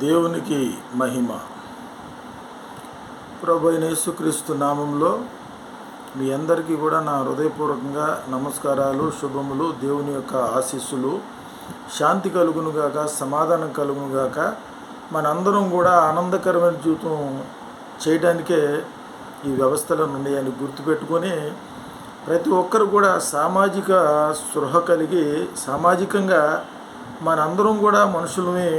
దేవునికి మహిమ. ప్రభు అయిన యేసుక్రీస్తు నామంలో మీ అందరికీ కూడా నా హృదయపూర్వకంగా నమస్కారాలు శుభములు దేవుని యొక్క ఆశీస్సులు. శాంతి కలుగునుగాక సమాధానం కలుగునుగాక మనందరం కూడా ఆనందకరమైన జీవితం చేయడానికే ఈ వ్యవస్థలను ఉన్నాయని గుర్తుపెట్టుకొని ప్రతి ఒక్కరు కూడా సామాజిక స్పృహ కలిగి సామాజికంగా మనందరం కూడా మనుషులమే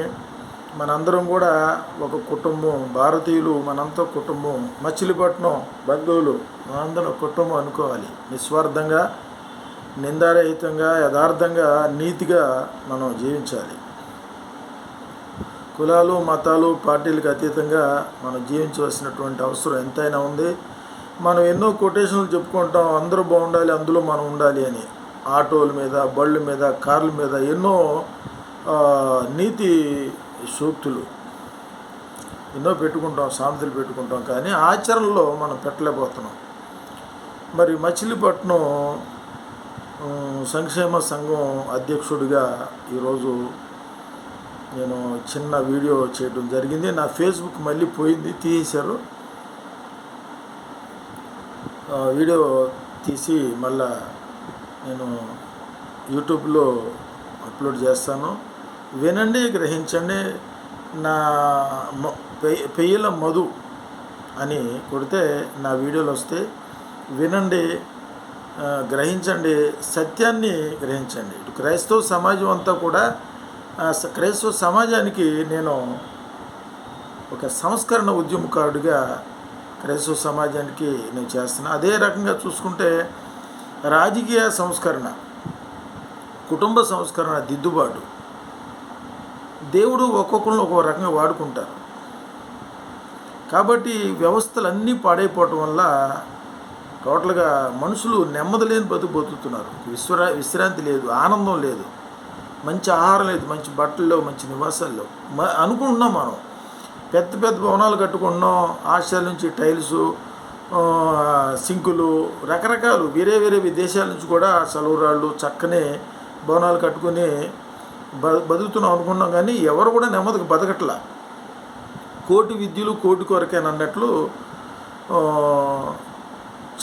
మనందరం కూడా ఒక కుటుంబం భారతీయులు మనంతా కుటుంబం మచిలీపట్నం బంధువులు మనందరం కుటుంబం అనుకోవాలి. నిస్వార్థంగా నిందారహితంగా యథార్థంగా నీతిగా మనం జీవించాలి. కులాలు మతాలు పార్టీలకు అతీతంగా మనం జీవించవలసినటువంటి అవసరం ఎంతైనా ఉంది. మనం ఎన్నో కొటేషన్లు చెప్పుకుంటాం అందరూ బాగుండాలి అందులో మనం ఉండాలి అని. ఆటోల మీద బళ్ళ మీద కార్ల మీద ఎన్నో నీతి సూక్తులు. ఎన్నో పెట్టుకుంటాం సామెతలు పెట్టుకుంటాం కానీ ఆచరణలో మనం పెట్టలేకపోతున్నాం. మరి మచిలీపట్నం సంక్షేమ సంఘం అధ్యక్షుడిగా ఈరోజు నేను చిన్న వీడియో చేయడం జరిగింది. నా ఫేస్బుక్ మళ్ళీ పోయింది తీసేశారు. వీడియో తీసి మళ్ళా నేను యూట్యూబ్లో అప్లోడ్ చేస్తాను. వినండి గ్రహించండి. నా మ- పెయ్యల మధు అని కొడితే నా వీడియోలు వస్తే వినండి గ్రహించండి సత్యాన్ని గ్రహించండి. ఇటు క్రైస్తవ సమాజం అంతా కూడా క్రైస్తవ సమాజానికి నేను ఒక సంస్కరణ ఉద్యమకారుడిగా క్రైస్తవ సమాజానికి నేను చేస్తున్నా. అదే రకంగా చూసుకుంటే రాజకీయ సంస్కరణ కుటుంబ సంస్కరణ దిద్దుబాటు దేవుడు ఒక్కొక్కరిని ఒక్కొక్క రకంగా వాడుకుంటారు. కాబట్టి వ్యవస్థలన్నీ పాడైపోవటం వల్ల టోటల్గా మనుషులు నెమ్మది లేని బతుకు బతుకుతున్నారు. విశ్వరా విశ్రాంతి లేదు ఆనందం లేదు మంచి ఆహారం లేదు మంచి బట్టల్లో మంచి నివాసాల్లో. మ అనుకుంటున్నాం మనం. పెద్ద పెద్ద భవనాలు కట్టుకుంటున్నాం ఆస్ట్రేలియా నుంచి టైల్స్ సింకులు రకరకాలు వేరే వేరే విదేశాల నుంచి కూడా సలువురాళ్ళు చక్కనే భవనాలు కట్టుకుని బతుకుతున్నాం అనుకున్నాం కానీ ఎవరు కూడా నెమ్మదికి బతకట్లా. కోటి విద్యలు కోటి కొరకేనన్నట్లు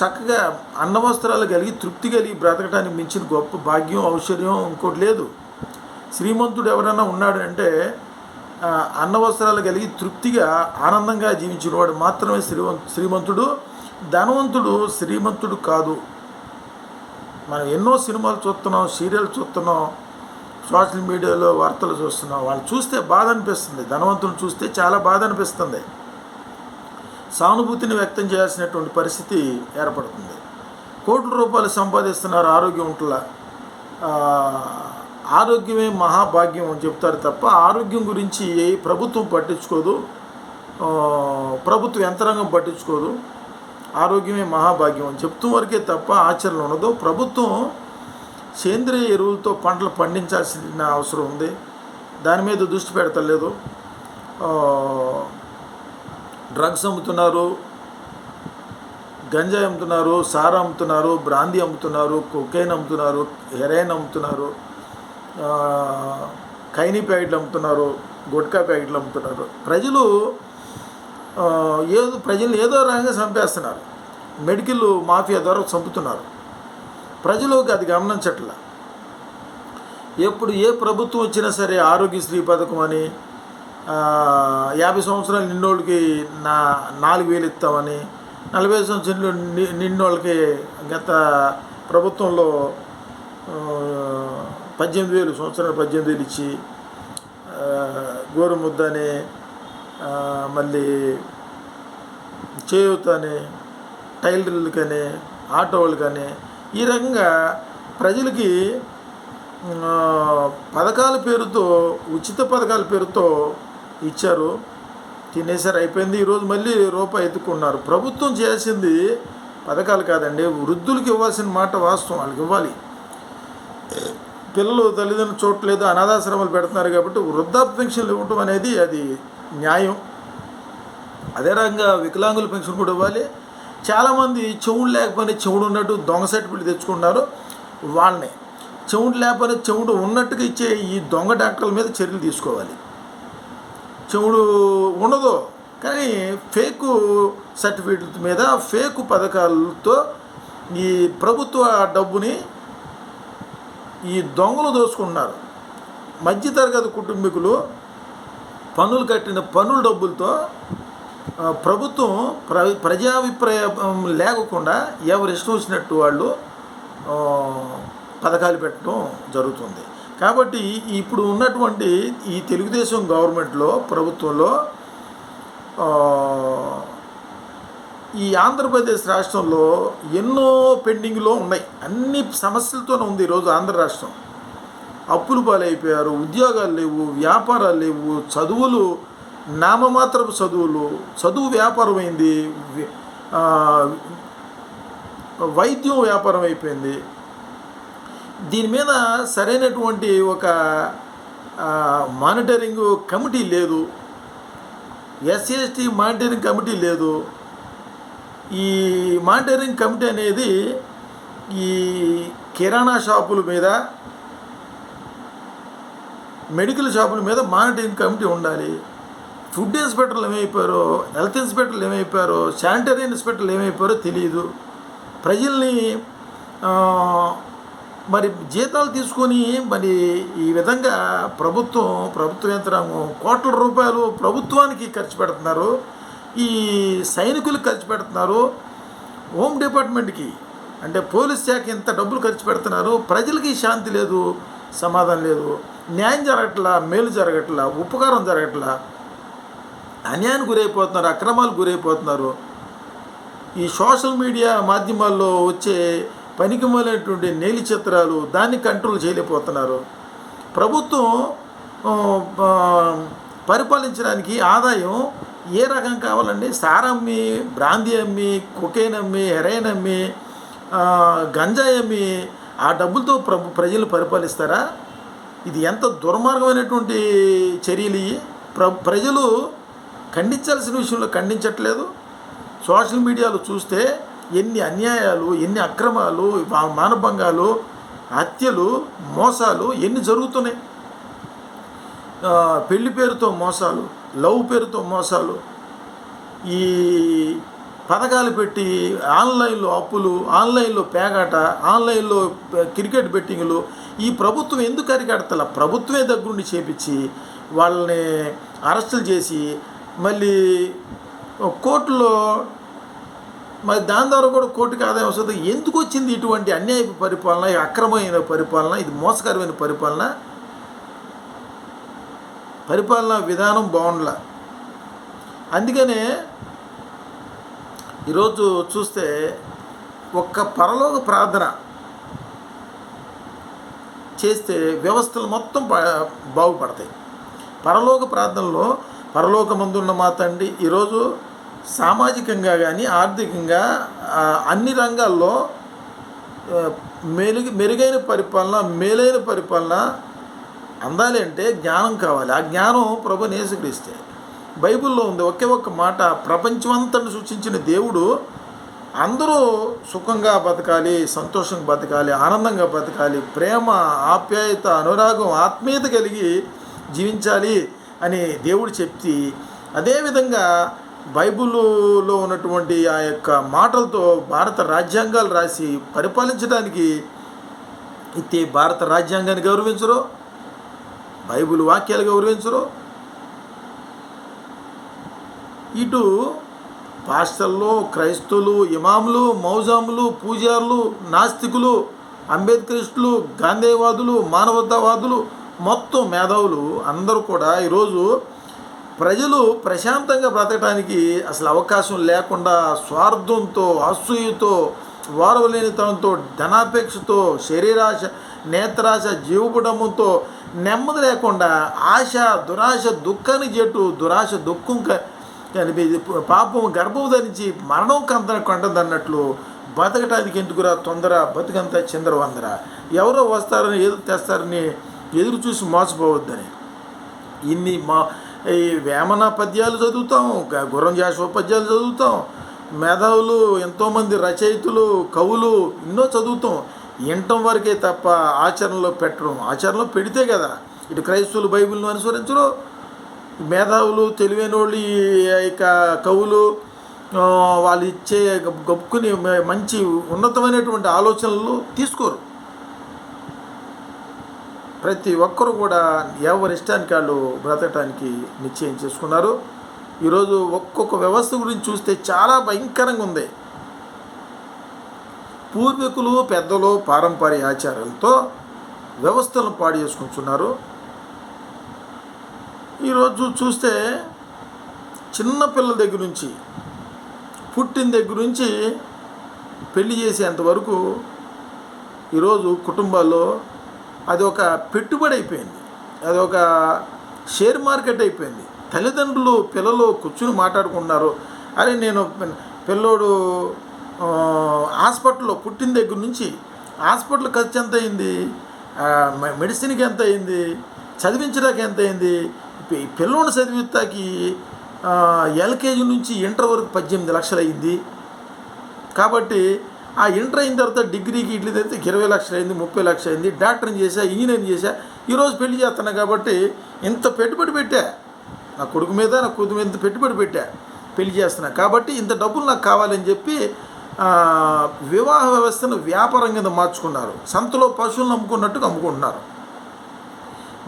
చక్కగా అన్నవస్త్రాలు కలిగి తృప్తి కలిగి బ్రతకడానికి మించిన గొప్ప భాగ్యం ఔశ్వర్యం ఇంకోటి లేదు. శ్రీమంతుడు ఎవరైనా ఉన్నాడు అంటే అన్నవస్త్రాలు కలిగి తృప్తిగా ఆనందంగా జీవించిన వాడు మాత్రమే శ్రీమంతు శ్రీమంతుడు. ధనవంతుడు శ్రీమంతుడు కాదు. మనం ఎన్నో సినిమాలు చూస్తున్నాం సీరియల్ చూస్తున్నాం సోషల్ మీడియాలో వార్తలు చూస్తున్నాం. వాళ్ళు చూస్తే బాధ అనిపిస్తుంది ధనవంతులు చూస్తే చాలా బాధ అనిపిస్తుంది సానుభూతిని వ్యక్తం చేయాల్సినటువంటి పరిస్థితి ఏర్పడుతుంది. కోట్ల రూపాయలు సంపాదిస్తున్నారు. ఆరోగ్యం ఉంటలా. ఆరోగ్యమే మహాభాగ్యం అని చెప్తారు తప్ప ఆరోగ్యం గురించి ఏ ప్రభుత్వం పట్టించుకోదు. ప్రభుత్వం ప్రభుత్వ యంత్రాంగం పట్టించుకోదు. ఆరోగ్యమే మహాభాగ్యం అని చెప్తూ వరకే తప్ప ఆచరణ ఉండదు. ప్రభుత్వం సేంద్రియ ఎరువులతో పంటలు పండించాల్సిన అవసరం ఉంది. దాని మీద దృష్టి పెడతలేదు. డ్రగ్స్ అమ్ముతున్నారు గంజాయి అమ్ముతున్నారు సారా అమ్ముతున్నారు బ్రాందీ అమ్ముతున్నారు కొకైన్ అమ్ముతున్నారు హెరైన్ అమ్ముతున్నారు ఆ, ఖైనీ ప్యాకెట్లు అమ్ముతున్నారు గుట్కా ప్యాకెట్లు అమ్ముతున్నారు. ప్రజలు ఏదో ప్రజలు ఏదో రకంగా చంపేస్తున్నారు. మెడికల్ మాఫియా ద్వారా చంపుతున్నారు. ప్రజలకు అది గమనించట్ల. ఎప్పుడు ఏ ప్రభుత్వం వచ్చినా సరే ఆరోగ్యశ్రీ పథకం అని యాభై సంవత్సరాలు నిన్నోళ్ళకి నా నాలుగు వేలు ఇస్తామని నలభై సంవత్సరాలు నిన్నోళ్ళకి గత ప్రభుత్వంలో పద్దెనిమిది వేలు సంవత్సరాలు పద్దెనిమిది వేలు ఇచ్చి గోరుముద్ద అని మళ్ళీ చేయూత అని టైలర్లకని ఆటో వాళ్ళకని ఈ రకంగా ప్రజలకి పథకాల పేరుతో ఉచిత పథకాల పేరుతో ఇచ్చారు. తినేసారి అయిపోయింది. ఈరోజు మళ్ళీ రూపాయి ఎత్తుకున్నారు. ప్రభుత్వం చేసింది పథకాలు కాదండి వృద్ధులకు ఇవ్వాల్సిన మాట వాస్తవం. వాళ్ళకి ఇవ్వాలి. పిల్లలు తల్లిదండ్రులు చూడలేదు అనాథాశ్రమాలు పెడుతున్నారు కాబట్టి వృద్ధాప్య పెన్షన్లు ఇవ్వటం అనేది అది న్యాయం. అదే రకంగా వికలాంగుల పెన్షన్ కూడా ఇవ్వాలి. చాలామంది చెవుడు లేకపోయినా చెవుడు ఉన్నట్టు దొంగ సర్టిఫికెట్ తెచ్చుకున్నారు వాళ్ళని. చెవుడు లేకపోయినా చెవుడు ఉన్నట్టుగా ఇచ్చే ఈ దొంగ డాక్టర్ల మీద చర్యలు తీసుకోవాలి. చెవుడు ఉండదు కానీ ఫేకు సర్టిఫికెట్ మీద ఫేకు పథకాలతో ఈ ప్రభుత్వ డబ్బుని ఈ దొంగలు దోచుకుంటున్నారు మధ్యతరగతి కుటుంబీకులు పన్నులు కట్టిన పన్నుల డబ్బులతో ప్రభుత్వం ప్ర ప్రజాభిప్రాయం లేకుండా ఎవరు ఇష్టం వచ్చినట్టు వాళ్ళు పథకాలు పెట్టడం జరుగుతుంది. కాబట్టి ఇప్పుడు ఉన్నటువంటి ఈ తెలుగుదేశం గవర్నమెంట్లో ప్రభుత్వంలో ఈ ఆంధ్రప్రదేశ్ రాష్ట్రంలో ఎన్నో పెండింగ్లో ఉన్నాయి. అన్ని సమస్యలతోనే ఉంది ఈరోజు ఆంధ్ర రాష్ట్రం. అప్పులు పాలైపోయారు ఉద్యోగాలు లేవు వ్యాపారాలు లేవు చదువులు నామమాత్రపు చదువులు చదువు వ్యాపారం అయింది వైద్యం వ్యాపారం అయిపోయింది దీని మీద సరైనటువంటి ఒక మానిటరింగ్ కమిటీ లేదు. ఎస్సీఎస్టీ మానిటరింగ్ కమిటీ లేదు. ఈ మానిటరింగ్ కమిటీ అనేది ఈ కిరాణా షాపుల మీద మెడికల్ షాపుల మీద మానిటరింగ్ కమిటీ ఉండాలి. ఫుడ్ ఇన్స్పెక్టర్లు ఏమైపోయారో హెల్త్ ఇన్స్పెక్టర్లు ఏమైపోయారో శానిటరీ ఇన్స్పెక్టర్లు ఏమైపోయారో తెలియదు ప్రజల్ని మరి జీతాలు తీసుకొని మరి ఈ విధంగా ప్రభుత్వం ప్రభుత్వ యంత్రాంగం కోట్ల రూపాయలు ప్రభుత్వానికి ఖర్చు పెడుతున్నారు. ఈ సైనికులకు ఖర్చు పెడుతున్నారు. హోమ్ డిపార్ట్మెంట్కి అంటే పోలీస్ శాఖ ఇంత డబ్బులు ఖర్చు పెడుతున్నారు. ప్రజలకి శాంతి లేదు సమాధానం లేదు. న్యాయం జరగట్లా మేలు జరగట్లా ఉపకారం జరగట్లా అన్యాయానికి గురైపోతున్నారు అక్రమాలకు గురైపోతున్నారు. ఈ సోషల్ మీడియా మాధ్యమాల్లో వచ్చే పనికిమాలినటువంటి నేలి చిత్రాలు దాన్ని కంట్రోల్ చేయలేకపోతున్నారు. ప్రభుత్వం పరిపాలించడానికి ఆదాయం ఏ రకం కావాలండి? సారమ్మి బ్రాంది అమ్మి కొకేన్ అమ్మి హెరైన్ అమ్మి గంజాయి అమ్మి ఆ డబ్బులతో ప్రభు ప్రజలు పరిపాలిస్తారా? ఇది ఎంత దుర్మార్గమైనటువంటి చర్యలు ప్ర ప్రజలు ఖండించాల్సిన విషయంలో ఖండించట్లేదు. సోషల్ మీడియాలో చూస్తే ఎన్ని అన్యాయాలు ఎన్ని అక్రమాలు మానభంగాలు హత్యలు మోసాలు ఎన్ని జరుగుతున్నాయి. పెళ్ళి పేరుతో మోసాలు లవ్ పేరుతో మోసాలు ఈ పథకాలు పెట్టి ఆన్లైన్లో అప్పులు ఆన్లైన్లో పేగాట ఆన్లైన్లో క్రికెట్ బెట్టింగ్లు ఈ ప్రభుత్వం ఎందుకు అరికడతల? ప్రభుత్వమే దగ్గరుండి చేపించి వాళ్ళని అరెస్టులు చేసి మళ్ళీ కోర్టులో మరి దాని ద్వారా కూడా కోర్టుకి ఆదాయం వస్తుంది. ఎందుకు వచ్చింది ఇటువంటి అన్యాయపు పరిపాలన ఈ అక్రమమైన పరిపాలన ఇది మోసకరమైన పరిపాలన? పరిపాలన విధానం బాగుండలా. అందుకనే ఈరోజు చూస్తే ఒక్క పరలోక ప్రార్థన చేస్తే వ్యవస్థలు మొత్తం బాగుపడతాయి. పరలోక ప్రార్థనలో పరలోకమందున్న మా తండ్రి. ఈరోజు సామాజికంగా కానీ ఆర్థికంగా అన్ని రంగాల్లో మెరుగు మెరుగైన పరిపాలన మేలైన పరిపాలన అందాలి అంటే జ్ఞానం కావాలి. ఆ జ్ఞానం ప్రభు నేసుక్రీస్తే బైబిల్లో ఉంది ఒకే ఒక్క మాట ప్రపంచమంతను సూచించిన దేవుడు అందరూ సుఖంగా బతకాలి సంతోషంగా బతకాలి ఆనందంగా బతకాలి ప్రేమ ఆప్యాయత అనురాగం ఆత్మీయత కలిగి జీవించాలి. అని దేవుడు చెప్తి అదేవిధంగా బైబిల్లో ఉన్నటువంటి ఆ యొక్క మాటలతో భారత రాజ్యాంగాలు రాసి పరిపాలించడానికి ఇతే భారత రాజ్యాంగాన్ని గౌరవించరు? బైబిల్ వాక్యాలు గౌరవించరు? ఇటు పాస్టర్లు క్రైస్తవులు ఇమాములు మౌజాములు పూజారులు నాస్తికులు అంబేద్కరిస్టులు గాంధీవాదులు మానవతావాదులు మొత్తం మేధావులు అందరూ కూడా ఈరోజు ప్రజలు ప్రశాంతంగా బ్రతకడానికి అసలు అవకాశం లేకుండా స్వార్థంతో అసూయతో వారవలేనితనంతో ధనాపేక్షతో శరీరాశ నేత్రాశ జీవపుడముతో నెమ్మది లేకుండా ఆశ దురాశ దుఃఖాన్ని చెట్టు దురాశ దుఃఖం క- పాపం గర్భం ధరించి మరణం కంత కొంటదన్నట్లు బతకటానికి ఎందుకురా తొందర? బతుకంతా చిందరవందర. ఎవరో వస్తారని ఏదో తెస్తారని ఎదురు చూసి మోసపోవద్దని. ఇన్ని మా ఈ వేమన పద్యాలు చదువుతాం గుర్రం జాషువ పద్యాలు చదువుతాం మేధావులు ఎంతోమంది రచయితలు కవులు ఎన్నో చదువుతాం. వినటం వరకే తప్ప ఆచరణలో పెట్టడం ఆచరణలో పెడితే కదా ఇటు క్రైస్తవులు బైబిల్ను అనుసరించరు. మేధావులు తెలివైన వాళ్ళు ఈ కవులు వాళ్ళు ఇచ్చే గబ్- మంచి ఉన్నతమైనటువంటి ఆలోచనలు తీసుకోరు. ప్రతి ఒక్కరు కూడా ఎవరి ఇష్టానికి వాళ్ళు బ్రతకటానికి నిశ్చయం చేసుకున్నారు. ఈరోజు ఒక్కొక్క వ్యవస్థ గురించి చూస్తే చాలా భయంకరంగా ఉంది. పూర్వీకులు పెద్దలు పారంపర్య ఆచారాలతో వ్యవస్థలను పాడు చేసుకుంటున్నారు. ఈరోజు చూస్తే చిన్న పిల్లల దగ్గర నుంచి పుట్టిన దగ్గర నుంచి పెళ్ళి చేసేంత వరకు ఈరోజు కుటుంబాల్లో అది ఒక పెట్టుబడి అయిపోయింది. అది ఒక షేర్ మార్కెట్ అయిపోయింది. తల్లిదండ్రులు పిల్లలు కూర్చుని మాట్లాడుకుంటున్నారు. అరే నేను పిల్లోడు హాస్పిటల్లో పుట్టిన దగ్గర నుంచి హాస్పిటల్ ఖర్చు ఎంత అయింది? మెడిసిన్కి ఎంత అయింది? చదివించడానికి ఎంత అయింది? పిల్లోని చదివిస్తాకి ఎల్కేజీ నుంచి ఇంటర్ వరకు పద్దెనిమిది లక్షలు అయింది. కాబట్టి ఆ ఇంటర్ అయిన తర్వాత డిగ్రీకి ఇడ్లీ అయితే ఇరవై లక్షలు అయింది ముప్పై లక్షలు అయింది. డాక్టర్ని చేశా ఇంజనీరింగ్ చేశా. ఈరోజు పెళ్ళి చేస్తున్నా కాబట్టి ఇంత పెట్టుబడి పెట్టా. నా కొడుకు మీద నా కూతురు మీద ఇంత పెట్టుబడి పెట్టా. పెళ్ళి చేస్తున్నా కాబట్టి ఇంత డబ్బులు నాకు కావాలని చెప్పి వివాహ వ్యవస్థను వ్యాపారం కింద మార్చుకున్నారు. సంతలో పశువులను అమ్ముకున్నట్టుగా అమ్ముకుంటున్నారు.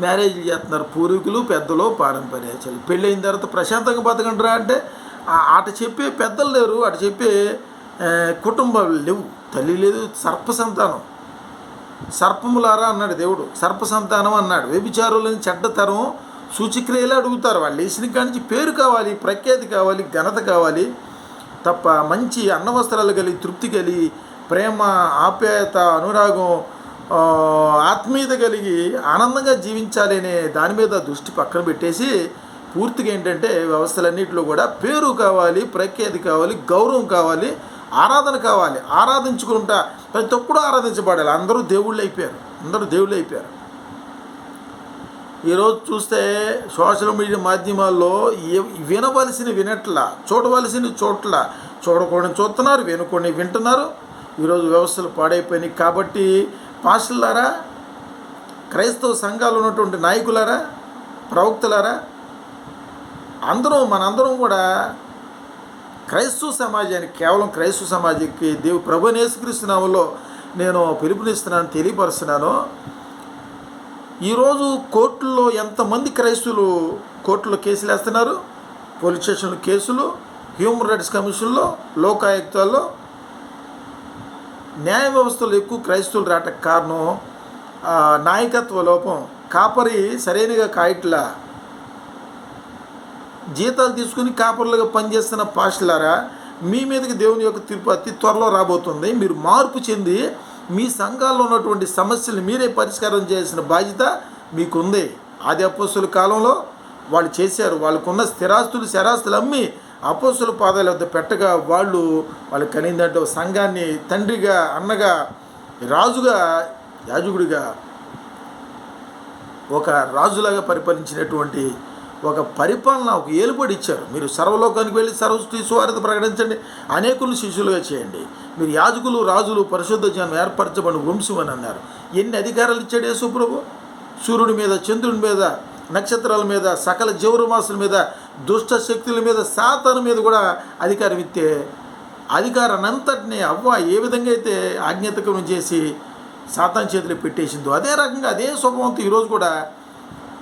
మ్యారేజ్లు చేస్తున్నారు పూర్వీకులు పెద్దలు పారంపర్యాచాలు. పెళ్ళి అయిన తర్వాత ప్రశాంతంగా బతకంటారా అంటే అటు చెప్పే పెద్దలు లేరు అటు చెప్పే కుటుంబాలు లేవు. తల్లి లేదు సర్ప సంతానం. సర్పములారా అన్నాడు దేవుడు. సర్ప సంతానం అన్నాడు. వ్యభిచారులని చెడ్డతరం సూచిక్రియలు అడుగుతారు. వాళ్ళు వేసిన నుంచి పేరు కావాలి ప్రఖ్యాతి కావాలి ఘనత కావాలి. తప్ప మంచి అన్నవస్త్రాలు కలిగి తృప్తి కలిగి ప్రేమ ఆప్యాయత అనురాగం ఆత్మీయత కలిగి ఆనందంగా జీవించాలి అనే దాని మీద దృష్టి పక్కన పెట్టేసి పూర్తిగా ఏంటంటే వ్యవస్థలన్నింటిలో కూడా పేరు కావాలి ప్రఖ్యాతి కావాలి గౌరవం కావాలి. ఆరాధన కావాలి. ఆరాధించుకుంటా ప్రతి ఒక్కడు ఆరాధించబడాలి. అందరూ దేవుళ్ళు అయిపోయారు. అందరూ దేవుళ్ళు అయిపోయారు. ఈరోజు చూస్తే సోషల్ మీడియా మాధ్యమాల్లో వినవలసిన వినట్ల చూడవలసిన చోట్ల చూడకూడని చూస్తున్నారు వినుకొని వింటున్నారు. ఈరోజు వ్యవస్థలు పాడైపోయినాయి కాబట్టి పాస్టర్లారా క్రైస్తవ సంఘాలు ఉన్నటువంటి నాయకులారా ప్రవక్తలారా అందరం మనందరం కూడా క్రైస్తవ సమాజానికి కేవలం క్రైస్తవ సమాజానికి దేవు ప్రభు నేసుక్రీస్తునామలో నేను పిలుపునిస్తున్నాను తెలియపరుస్తున్నాను. ఈరోజు కోర్టుల్లో ఎంతమంది క్రైస్తువులు కోర్టులో కేసులు వేస్తున్నారు? పోలీస్ స్టేషన్లో కేసులు హ్యూమన్ రైట్స్ కమిషన్లో లోకాయుక్తాల్లో. న్యాయ వ్యవస్థలో ఎక్కువ క్రైస్తవులు రావటం కారణం నాయకత్వ లోపం. కాపరి సరైనగా కాయట్లా. జీతాలు తీసుకుని కాపర్లుగా పనిచేస్తున్న పాస్టులారా మీ మీదకి దేవుని యొక్క తీర్పు అతి త్వరలో రాబోతుంది. మీరు మార్పు చెంది మీ సంఘాల్లో ఉన్నటువంటి సమస్యలు మీరే పరిష్కారం చేయాల్సిన బాధ్యత మీకుంది. ఆది అపోస్తుల కాలంలో వాళ్ళు చేశారు. వాళ్ళకున్న స్థిరాస్తులు శరాస్తులు అమ్మి అపోస్తుల పాదాల వద్ద పెట్టగా వాళ్ళు వాళ్ళకి కలిగిందంటే సంఘాన్ని తండ్రిగా అన్నగా రాజుగా యాజకుడిగా ఒక రాజులాగా పరిపాలించినటువంటి ఒక పరిపాలన ఒక ఏలుబడి ఇచ్చారు. మీరు సర్వలోకానికి వెళ్ళి సర్వశ్రీ సువార్త ప్రకటించండి. అనేకులు శిష్యులుగా చేయండి. మీరు యాజకులు రాజులు పరిశుద్ధ జనం ఏర్పరచబడి వంశం అని అన్నారు. ఎన్ని అధికారాలు ఇచ్చాడు యేసుప్రభు సూర్యుడి మీద చంద్రుడి మీద నక్షత్రాల మీద సకల జీవరమాసుల మీద దుష్ట శక్తుల మీద సాతాను మీద కూడా అధికారం ఇస్తే అధికారాన్నంతటిని అవ్వ ఏ విధంగా అయితే ఆజ్ఞాతకం చేసి సాతాన్ చేతిలో పెట్టేసిందో అదే రకంగా అదే స్వభావంతో ఈరోజు కూడా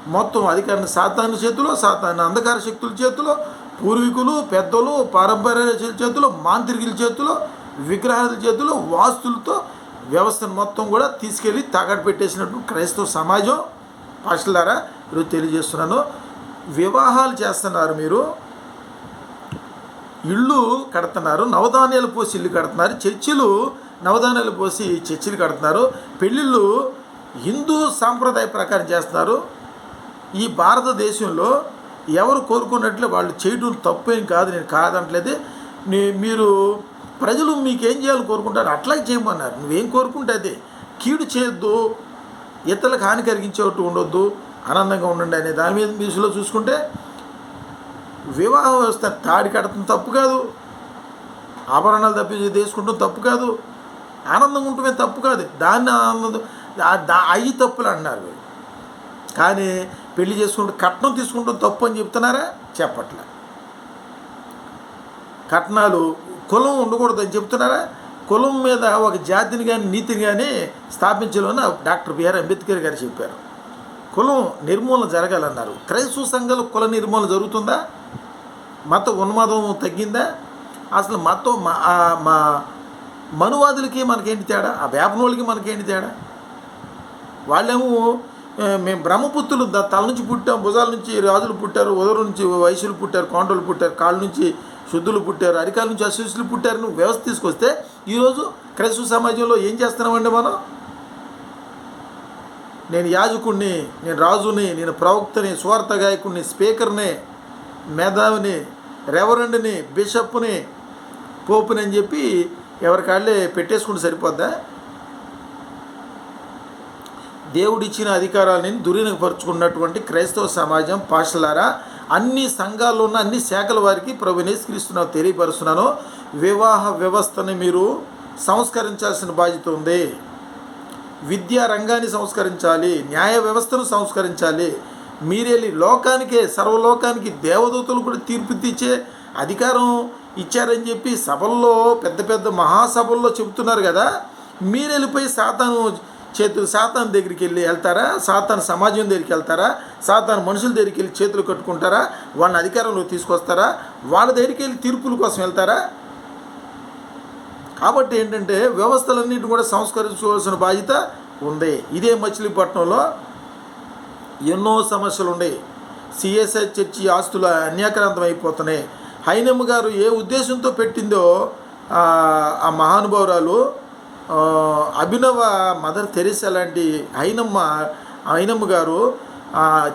మొత్తం అధికారాన్ని సాతాను చేతిలో సాతాను అంధకార శక్తుల చేతిలో పూర్వీకులు పెద్దలు పారంపర్య చేతిలో మాంత్రికుల చేతిలో విగ్రహాల చేతిలో వాస్తులతో వ్యవస్థను మొత్తం కూడా తీసుకెళ్ళి తాకట్టు పెట్టేసినట్టు క్రైస్తవ సమాజం. పాస్టలారా ఈరోజు తెలియజేస్తున్నాను. వివాహాలు చేస్తున్నారు మీరు. ఇళ్ళు కడుతున్నారు. నవధాన్యాలు పోసి ఇల్లు కడుతున్నారు. చర్చిలు నవధాన్యాలు పోసి చర్చిలు కడుతున్నారు. పెళ్ళిళ్ళు హిందూ సాంప్రదాయ ప్రకారం చేస్తున్నారు. ఈ భారతదేశంలో ఎవరు కోరుకున్నట్లు వాళ్ళు చేయడం తప్పేం కాదు నేను కాదంటలేదు. నీ- మీరు ప్రజలు మీకేం చేయాలని కోరుకుంటారు అట్లాగే చేయమన్నారు. నువ్వేం కోరుకుంటే అదే. కీడు చేయొద్దు ఇతరులకు హాని కలిగించేటట్టు ఉండొద్దు ఆనందంగా ఉండండి అనే దాని మీద న్యూస్లో చూసుకుంటే వివాహ వ్యవస్థ తాడి కడటం తప్పు కాదు. ఆభరణాలు తప్పి తీసుకుంటాం తప్పు కాదు. ఆనందంగా ఉండటమే తప్పు కాదు. దాన్ని ఆనందం ఆ- అయ్యి తప్పులు అన్నారు కానీ పెళ్ళి చేసుకుంటూ కట్నం తీసుకుంటూ తప్పు అని చెప్తున్నారా? చెప్పట్లే. కట్నాలు కులం ఉండకూడదని చెప్తున్నారా? కులం మీద ఒక జాతిని కానీ నీతిని కానీ స్థాపించాలని డాక్టర్ బిఆర్ అంబేద్కర్ గారు చెప్పారు. కులం నిర్మూలన జరగాలన్నారు. క్రైస్తవ సంఘాలు కుల నిర్మూలన జరుగుతుందా? మత ఉన్మాదం తగ్గిందా? అసలు మతం మా మా మనువాదులకి మనకేంటి తేడా? ఆ వేపనోళ్ళకి మనకేంటి తేడా? వాళ్ళేమో మేము బ్రహ్మపుత్రులు తల నుంచి పుట్టాం భుజాల నుంచి రాజులు పుట్టారు ఉదరు నుంచి వయసులు పుట్టారు కాండోలు పుట్టారు కాళ్ళ నుంచి శుద్ధులు పుట్టారు అరికాల నుంచి అశుద్ధులు పుట్టారు నువ్వు వ్యవస్థ తీసుకొస్తే ఈరోజు క్రైస్తవ సమాజంలో ఏం చేస్తున్నామండి మనం? నేను యాజకుణ్ణి నేను రాజుని నేను ప్రవక్తని స్వార్థ గాయకుడిని స్పీకర్ని మేధావిని రెవరెండ్ని బిషప్ని పోపుని అని చెప్పి ఎవరికాళ్ళే పెట్టేసుకుంటే సరిపోద్దా? దేవుడిచ్చిన అధికారాలని దుర్వినియోగపరుచుకున్నటువంటి క్రైస్తవ సమాజం పాషలారా అన్ని సంఘాల్లో ఉన్న అన్ని శాఖల వారికి ప్రభునేసుక్రీస్తున్నావు తెలియపరుస్తున్నాను. వివాహ వ్యవస్థని మీరు సంస్కరించాల్సిన బాధ్యత ఉంది. విద్యా రంగాన్ని సంస్కరించాలి న్యాయ వ్యవస్థను సంస్కరించాలి. మీరెళ్ళి లోకానికే సర్వలోకానికి దేవదూతలు కూడా తీర్పు తీర్చే అధికారం ఇచ్చారని చెప్పి సభల్లో పెద్ద పెద్ద మహాసభల్లో చెబుతున్నారు కదా. మీరు వెళ్ళిపోయి సాతాను చేతులు సాతాన్ దగ్గరికి వెళ్ళి వెళ్తారా? సాతాన్ సమాజం దగ్గరికి వెళ్తారా? సాతాన్ మనుషుల దగ్గరికి వెళ్ళి చేతులు కట్టుకుంటారా? వాళ్ళని అధికారంలో తీసుకొస్తారా? వాళ్ళ దగ్గరికి వెళ్ళి తీర్పుల కోసం వెళ్తారా? కాబట్టి ఏంటంటే వ్యవస్థలన్నింటి కూడా సంస్కరించుకోవాల్సిన బాధ్యత ఉంది. ఇదే మచిలీపట్నంలో ఎన్నో సమస్యలు ఉన్నాయి. సిఎస్ఐ చర్చి ఆస్తులు అన్యాక్రాంతం అయిపోతున్నాయి. హైనమ్మ గారు ఏ ఉద్దేశంతో పెట్టిందో ఆ మహానుభావురాలు అభినవ మదర్ తెరిసా లాంటి అయినమ్మ అయినమ్మ గారు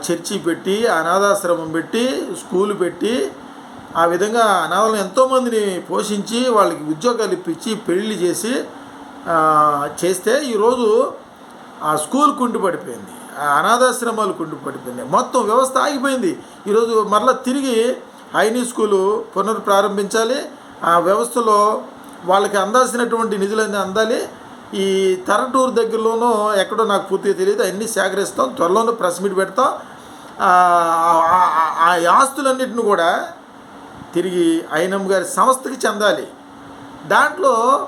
చర్చి పెట్టి అనాథాశ్రమం పెట్టి స్కూల్ పెట్టి ఆ విధంగా అనాథలను ఎంతోమందిని పోషించి వాళ్ళకి ఉద్యోగాలు ఇప్పించి పెళ్ళి చేసి చేస్తే ఈరోజు ఆ స్కూల్ కుంటు పడిపోయింది. ఆ అనాథాశ్రమాలు కుండి పడిపోయింది మొత్తం వ్యవస్థ ఆగిపోయింది. ఈరోజు మరలా తిరిగి హైనీ స్కూలు పునర్ప్రారంభించాలి ఆ వ్యవస్థలో వాళ్ళకి అందాల్సినటువంటి నిధులన్నీ అందాలి. ఈ తరటూరు దగ్గరలోనూ ఎక్కడో నాకు పూర్తిగా తెలియదు. అన్నీ సేకరిస్తాం. త్వరలోనూ ప్రెస్ మీట్ పెడతాం. ఆ ఆస్తులన్నిటిని కూడా తిరిగి ఐనమ్ గారి సంస్థకి చెందాలి. దాంట్లో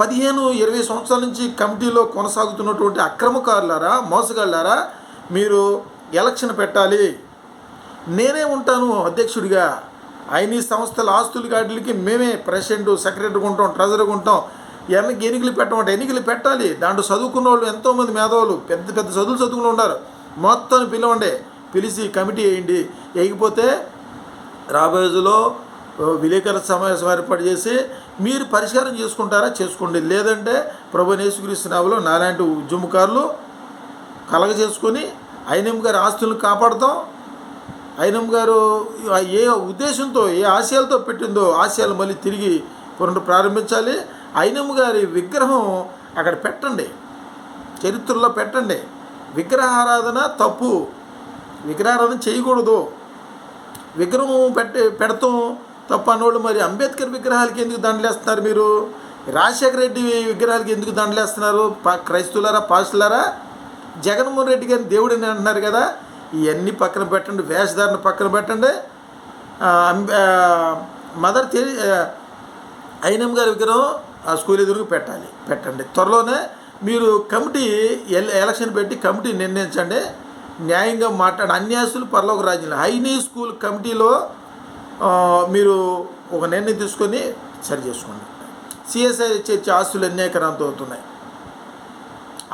పదిహేను ఇరవై సంవత్సరాల నుంచి కమిటీలో కొనసాగుతున్నటువంటి అక్రమకారులారా మోసగాళ్ళారా మీరు ఎలక్షన్ పెట్టాలి. నేనే ఉంటాను అధ్యక్షుడిగా. ఐనీ సంస్థల ఆస్తుల గాడిలకి మేమే ప్రెసిడెంట్ సెక్రటరీ ఉంటాం ట్రెజరీ ఉంటాం. ఎన్నికి ఎన్నికలు పెట్టమంటే ఎన్నికలు పెట్టాలి. దాంట్లో చదువుకున్న వాళ్ళు ఎంతోమంది మేధావులు పెద్ద పెద్ద చదువులు చదువుకుని ఉన్నారు. మొత్తం పిలవండి. పిలిచి కమిటీ వేయండి. వేయకపోతే రాబోయే రోజులో విలేకరుల సమావేశం ఏర్పాటు చేసి మీరు పరిష్కారం చేసుకుంటారా? చేసుకోండి. లేదంటే ప్రభు నేసుక్రీస్తునావులో నాలాంటి ఉద్యమకారులు కలగ చేసుకొని ఐనమ్ గారి ఆస్తులను కాపాడతాం. ఐనమ్ గారు ఏ ఉద్దేశంతో ఏ ఆశయాలతో పెట్టిందో ఆశయాలు మళ్ళీ తిరిగి పునరు ప్రారంభించాలి. ఐనమ్ గారి విగ్రహం అక్కడ పెట్టండి. చరిత్రలో పెట్టండి. విగ్రహారాధన తప్పు. విగ్రహారాధన చేయకూడదు. విగ్రహం పెట్టే పెడతాం తప్ప అన్నోళ్ళు మరి అంబేద్కర్ విగ్రహాలకి ఎందుకు దండలేస్తున్నారు మీరు? రాజశేఖర రెడ్డి విగ్రహాలకి ఎందుకు దండలేస్తున్నారు? పా క్రైస్తులారా పాస్టులారా? జగన్మోహన్ రెడ్డి గారిని దేవుడిని అంటున్నారు కదా. ఇవన్నీ పక్కన పెట్టండి వేషధారణ పక్కన పెట్టండి. మదర్ తెరి ఐనమ్ గారి విగ్రహం ఆ స్కూల్ ఎదురుగా పెట్టాలి పెట్టండి. త్వరలోనే మీరు కమిటీ ఎల్ ఎలక్షన్ పెట్టి కమిటీ నిర్ణయించండి. న్యాయంగా మాట్లాడి అన్యాసులు పర్లోక రాజ్యంలో హైనీ స్కూల్ కమిటీలో మీరు ఒక నిర్ణయం తీసుకొని సరి చేసుకోండి. సిఎస్ఐ చర్చి ఆస్తులు అన్యాయకరంతో అవుతున్నాయి.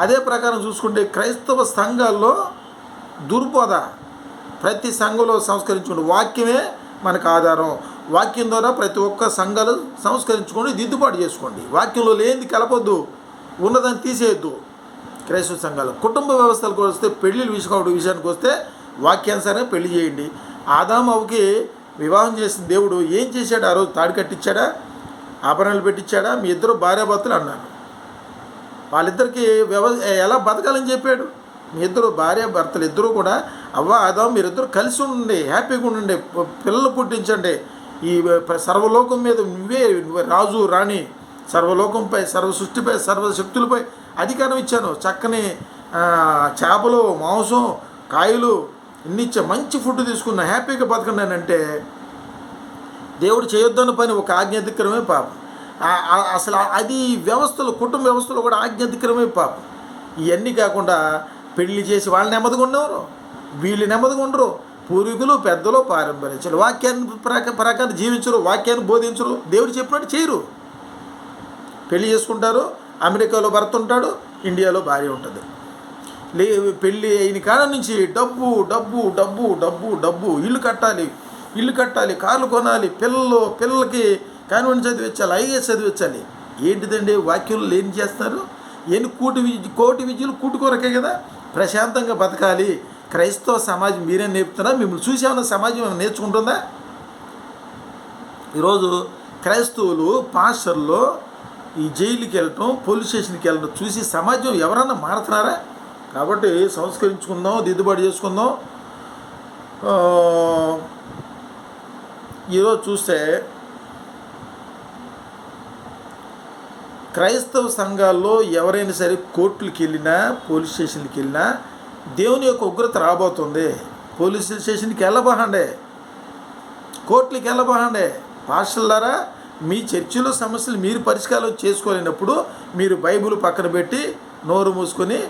అదే ప్రకారం చూసుకుంటే క్రైస్తవ సంఘాల్లో దుర్బోధ. ప్రతి సంఘంలో సంస్కరించుకోండి వాక్యమే మనకు ఆధారం. వాక్యం ద్వారా ప్రతి ఒక్క సంఘాలు సంస్కరించుకొని దిద్దుబాటు చేసుకోండి. వాక్యంలో లేనిది కలపొద్దు ఉన్నదాన్ని తీసేయొద్దు. క్రైస్తవ సంఘాలు కుటుంబ వ్యవస్థలకు వస్తే పెళ్ళి విషయం విషయానికి వస్తే వాక్యానుసారంగా పెళ్ళి చేయండి. ఆదాము వివాహం చేసిన దేవుడు ఏం చేశాడు? ఆ రోజు తాడు కట్టించాడా? ఆభరణాలు పెట్టించాడా? మీ ఇద్దరు భార్యాభర్తలు అన్నారు. వాళ్ళిద్దరికి వ్యవ ఎలా బతకాలని చెప్పాడు? మీ ఇద్దరు భార్య భర్తలు ఇద్దరు కూడా అవ్వ అదో మీరిద్దరు కలిసి ఉండండి హ్యాపీగా ఉండండి పిల్లలు పుట్టించండి. ఈ సర్వలోకం మీద నువ్వే రాజు రాణి సర్వలోకంపై సర్వ సృష్టిపై సర్వ శక్తులపై అధికారం ఇచ్చాను. చక్కని చేపలు మాంసం కాయలు ఇన్నిచ్చే మంచి ఫుడ్ తీసుకున్న హ్యాపీగా బతకన్నానంటే దేవుడు చేయొద్దన్న పని ఒక ఆజ్ఞాతిక్రమే పాపం. అసలు అది వ్యవస్థలు కుటుంబ వ్యవస్థలో కూడా ఆజ్ఞాతిక్రమే పాపం. ఇవన్నీ కాకుండా పెళ్ళి చేసి వాళ్ళు నెమ్మదిగా ఉండరు వీళ్ళు నెమ్మదిగా ఉండరు. పూర్వీకులు పెద్దలు పారంపరించరు వాక్యాన్ని ప్రకారం జీవించరు వాక్యాన్ని బోధించరు. దేవుడు చెప్పినట్టు చేయరు. పెళ్ళి చేసుకుంటారు అమెరికాలో భర్త ఉంటాడు ఇండియాలో భార్య ఉంటుంది. లే పెళ్ళి అయిన కాలం నుంచి డబ్బు డబ్బు డబ్బు డబ్బు డబ్బు ఇల్లు కట్టాలి ఇల్లు కట్టాలి కార్లు కొనాలి పిల్లలు పిల్లలకి కాన్వెంట్ చదివించాలి ఐఏఎస్ చదివించాలి. ఏంటిదండి? వాక్యంలో ఏం చేస్తున్నారు ఎన్ని కూటి విద్య కోటి విద్యలు కూటి కొరకే కదా? ప్రశాంతంగా బతకాలి. క్రైస్తవ సమాజం మీరే నేర్పుతున్నా మిమ్మల్ని చూసి సమాజం ఏమైనా నేర్చుకుంటుందా? ఈరోజు క్రైస్తవులు పాస్టర్లు ఈ జైలుకి వెళ్ళటం పోలీస్ స్టేషన్కి వెళ్ళడం చూసి సమాజం ఎవరన్నా మారుతున్నారా? కాబట్టి సంస్కరించుకుందాం దిద్దుబాటు చేసుకుందాం. ఈరోజు చూస్తే క్రైస్తవ సంఘాల్లో ఎవరైనా సరే కోర్టులకి వెళ్ళినా పోలీస్ స్టేషన్కి వెళ్ళినా దేవుని యొక్క ఉగ్రత రాబోతుంది. పోలీస్ స్టేషన్కి వెళ్ళబోహండే కోర్టులకి వెళ్ళబోహండే పాస్టర్లారా మీ చర్చిలో సమస్యలు మీరు పరిష్కారం చేసుకోలేనప్పుడు మీరు బైబిల్ పక్కన పెట్టి నోరు మూసుకొని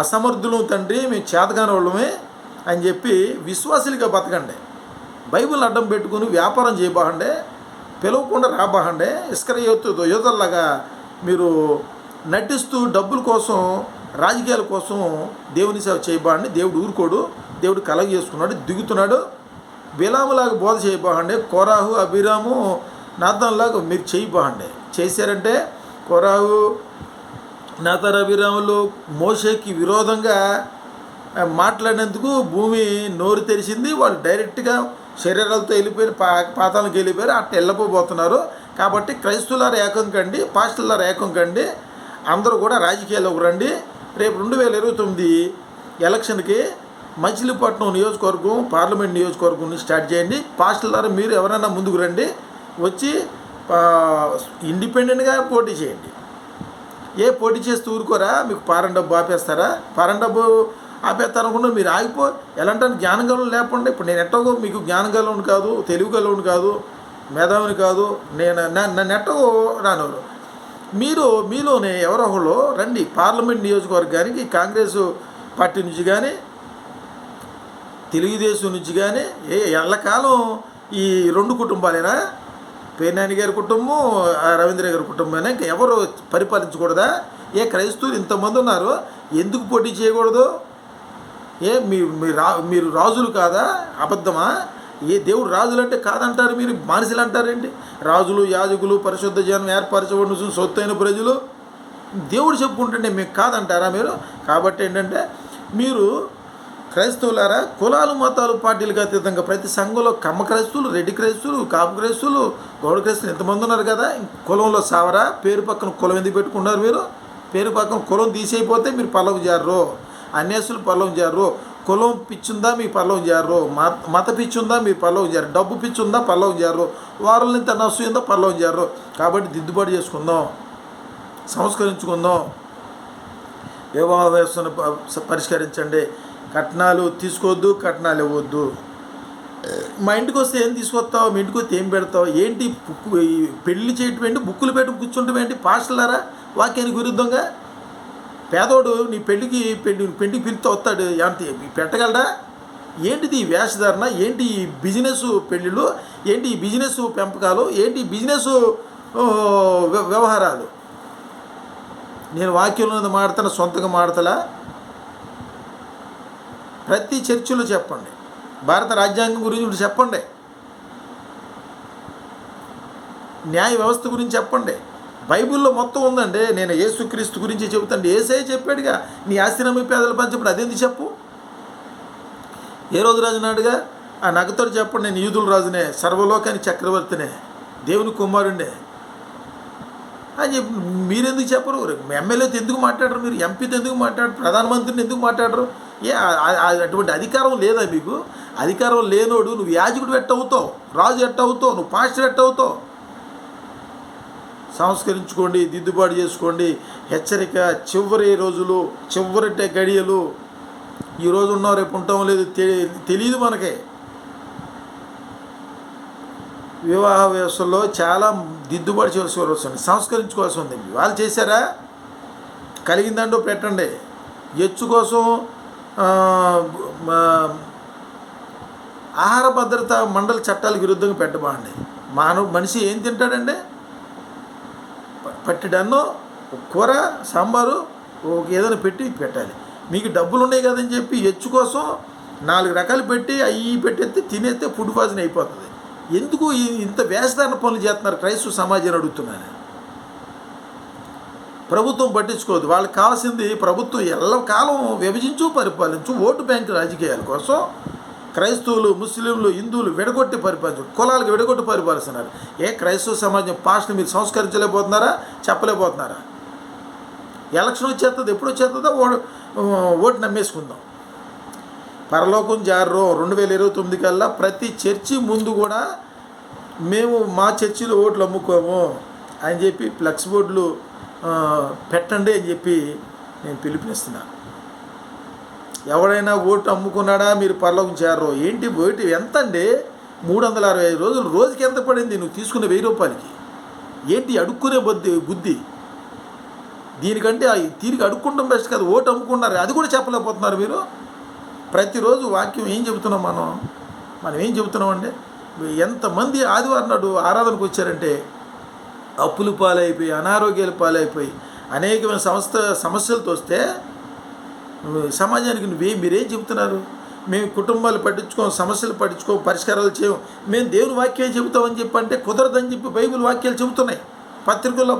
అసమర్థులు తండ్రి మేము చేతకాని వాళ్ళమే అని చెప్పి విశ్వాసులుగా బతకండి. బైబిల్ అడ్డం పెట్టుకుని వ్యాపారం చేయబోహండే పిలవకుండా రాబోహండే ఇస్కర యోతు యోధల్లాగా మీరు నటిస్తూ డబ్బుల కోసం రాజకీయాల కోసం దేవుని సేవ చేయబాండి దేవుడు ఊరుకోడు దేవుడు కలగ చేసుకున్నాడు దిగుతున్నాడు. బిలాములాగా బోధ చేయబాకండి కొరాహు అభిరాము నాథంలాగా మీరు చేయబాకండి చేశారంటే కొరాహు నాథర్ అభిరాములు మోషేకి విరోధంగా మాట్లాడేందుకు మాట్లాడినందుకు భూమి నోరు తెరిచింది. వాళ్ళు డైరెక్ట్గా శరీరాలతో వెళ్ళిపోయి పా పాతాలకు వెళ్ళిపోయారు. అట్ట వెళ్ళిపోబోతున్నారు కాబట్టి క్రైస్తులార ఏకం కండి పాస్టర్లార ఏకం కండి అందరూ కూడా రాజకీయాల్లోకి రండి. రేపు రెండు వేల ఇరవై తొమ్మిది ఎలక్షన్కి మచిలీపట్నం నియోజకవర్గం పార్లమెంట్ నియోజకవర్గం నుంచి స్టార్ట్ చేయండి. పాస్టర్లారా మీరు ఎవరైనా ముందుకు రండి వచ్చి ఇండిపెండెంట్గా పోటీ చేయండి. ఏ పోటీ చేస్తే ఊరుకోరా? మీకు పారం డబ్బు ఆపేస్తారా? పారం డబ్బు ఆపేస్తారనుకుంటే మీరు ఆగిపో. ఎలాంటి జ్ఞానగలం లేకుండా ఇప్పుడు నేను ఎట్టగో మీకు జ్ఞానగలం కాదు తెలుగు కాదు. మేధావిని కాదు నేను నా- నన్ను ఎట్టగో మీరు మీలోనే ఎవరో ఒకళ్ళు రండి పార్లమెంట్ నియోజకవర్గానికి కాంగ్రెస్ పార్టీ నుంచి కానీ తెలుగుదేశం నుంచి కానీ ఏ ఎల్లకాలం ఈ రెండు కుటుంబాలేనా? పేర్నాని గారి కుటుంబం రవీంద్ర గారి కుటుంబం ఇంకా ఎవరు పరిపాలించకూడదా? ఏ క్రైస్తవులు ఇంతమంది ఉన్నారు ఎందుకు పోటీ చేయకూడదు? ఏ మీ మీ రా మీరు రాజులు కాదా? అబద్ధమా? ఏ దేవుడు రాజులు అంటే కాదంటారు మీరు? మానసులు అంటారండి రాజులు యాజకులు పరిశుద్ధ జనం ఏర్పరచబడిన సొత్తైన ప్రజలు? దేవుడు చెప్పుకుంటుంటే మీకు కాదంటారా మీరు? కాబట్టి ఏంటంటే మీరు క్రైస్తవులారా కులాలు మతాలు పార్టీలకు అతీతంగా ప్రతి సంఘంలో కమ్మ క్రైస్తువులు రెడ్డి క్రైస్తువులు కాపు క్రైస్తువులు గౌడ క్రైస్తువులు ఎంతమంది ఉన్నారు కదా? కులంలో సావరా పేరు పక్కన కులం ఎందుకు పెట్టుకున్నారు మీరు? పేరు పక్కన కులం తీసేయపోతే మీరు పల్లవు జారు అన్యాసులు పల్లవు జారు కులం పిచ్చుందా మీ పల్లవం చేయరు మత మత పిచ్చుందా మీ పల్లవం చేయరు డబ్బు పిచ్చుందా పల్లవం చేయరు వారం ఇంత అసూయందా పల్లవం జారు కాబట్టి దిద్దుబాటు చేసుకుందాం. సంస్కరించుకుందాం. వివాహ వ్యవస్థను పరిష్కరించండి. కట్నాలు తీసుకోవద్దు కట్నాలు ఇవ్వద్దు. మా ఇంటికి వస్తే ఏం తీసుకొస్తావు? మీ ఇంటికి వస్తే ఏం పెడతావు? ఏంటి పెళ్ళి చేయటం ఏంటి? బుక్కులు పెట్టి కూర్చుంటాం ఏంటి? పాస్టలారా వాక్యానికి విరుద్ధంగా? పేదోడు నీ పెళ్ళికి పెళ్ళి పెళ్ళికి పిలితే వస్తాడు. ఏంటి? పెట్టగలడా? ఏంటిది ఈ వేషధారణ? ఏంటి ఈ బిజినెస్ పెళ్ళిళ్ళు? ఏంటి ఈ బిజినెస్ పెంపకాలు? ఏంటి బిజినెస్ వ్యవహారాలు? నేను వాక్యంలో మాడతాను? సొంతంగా మాడతలా? ప్రతి చర్చిలో చెప్పండి. భారత రాజ్యాంగం గురించి ఇప్పుడు చెప్పండి. న్యాయ వ్యవస్థ గురించి చెప్పండి. బైబిల్లో మొత్తం ఉందండి. నేను యేసుక్రీస్తు గురించి చెబుతాను. ఏసే చెప్పాడుగా నీ ఆశ్రమ పేదలు పంచప్పుడు అదేంది చెప్పు? ఏ రోజు రాజు నాడుగా ఆ నగతో చెప్పండి నేను యూదుల రాజునే సర్వలోకానికి చక్రవర్తినే దేవుని కుమారుండే అని చెప్పి మీరెందుకు చెప్పరు? ఎమ్మెల్యేతో ఎందుకు మాట్లాడరు మీరు? ఎంపీతో ఎందుకు మాట్లాడరు? ప్రధానమంత్రిని ఎందుకు మాట్లాడరు? ఏ అటువంటి అధికారం లేదా మీకు? అధికారం లేనోడు నువ్వు యాజకుడు ఎట్టవుతావు రాజు ఎట్టవుతావు నువ్వు పాస్టర్ ఎట్టవుతావు. సంస్కరించుకోండి దిద్దుబాటు చేసుకోండి. హెచ్చరిక చివరి రోజులు చివరి గడియలు. ఈరోజు ఉన్నాం రేపు ఉంటాం లేదు తె- తెలియదు మనకి. వివాహ వ్యవస్థలో చాలా దిద్దుబాటు చేసుకోవాల్సి ఉంది సంస్కరించుకోవాల్సి ఉంది. వాళ్ళు చేశారా? కలిగిందంటూ పెట్టండి. ఎచ్చు కోసం ఆహార భద్రత మండలి చట్టాలకు విరుద్ధంగా పెట్టబాండి. మానవ మనిషి ఏం తింటాడండి? పట్టెడు అన్నం కూర సాంబారు ఒక ఏదైనా పెట్టి పెట్టాలి. మీకు డబ్బులు ఉన్నాయి కదని చెప్పి ఎచ్చు కోసం నాలుగు రకాలు పెట్టి అవి పెట్టేస్తే తినేస్తే ఫుడ్ పాయిజన్ అయిపోతుంది. ఎందుకు ఇంత వేషధారణ పనులు చేస్తున్నారు క్రైస్తవ సమాజాన్ని అడుగుతున్నాను ప్రభుత్వం పట్టించుకోదు. వాళ్ళకి కావాల్సింది ప్రభుత్వం ఎల్లకాలం విభజించు పరిపాలించు ఓటు బ్యాంకు రాజకీయాల కోసం క్రైస్తవులు ముస్లింలు హిందువులు విడగొట్టి పరిపాలించు కులాలకు విడగొట్టి పరిపాలిస్తున్నారు. ఏ క్రైస్తవ సమాజం పాస్ట్ని మీరు సంస్కరించలేకపోతున్నారా? చెప్పలేకపోతున్నారా? ఎలక్షన్ వచ్చేస్తుంది ఎప్పుడు వచ్చేస్తుందో ఓటు ఓటు నమ్మేసుకుందాం. పరలోకం జారో రెండు వేల ఇరవై తొమ్మిది కల్లా ప్రతి చర్చి ముందు కూడా మేము మా చర్చిలో ఓట్లు అమ్ముకోము అని చెప్పి ఫ్లెక్స్ బోర్డులు పెట్టండి అని చెప్పి నేను పిలుపునిస్తున్నాను ఎవడైనా ఓటు అమ్ముకున్నాడా? మీరు పరలోకం చేరరు. ఏంటి ఓటు ఎంత అండి మూడు వందల అరవై ఐదు రోజులు రోజుకి ఎంత పడింది? నువ్వు తీసుకున్న వెయ్యి రూపాయలకి. ఏంటి అడుక్కునే బుద్ధి బుద్ధి? దీనికంటే ఆ అడుక్కుంటాం బెస్ట్ కాదు. ఓటు అమ్ముకున్నారు. అది కూడా చెప్పలేకపోతున్నారు మీరు. ప్రతిరోజు వాక్యం ఏం చెబుతున్నాం మనం? మనం ఏం చెబుతున్నామండి ఎంతమంది ఆదివారం నాడు ఆరాధనకు వచ్చారంటే అప్పులు పాలైపోయి అనారోగ్యాలు పాలైపోయి అనేకమైన సంస్థ సమస్యలతో వస్తే సమాజానికి నువ్వే మీరేం చెబుతున్నారు? మేము కుటుంబాలు పట్టించుకోం సమస్యలు పట్టించుకోం పరిష్కారాలు చేయం మేము దేవుని వాక్యమే చెబుతామని చెప్పి అంటే కుదరదని చెప్పి బైబిల్ వాక్యాలు చెబుతున్నాయి. పత్రికల్లో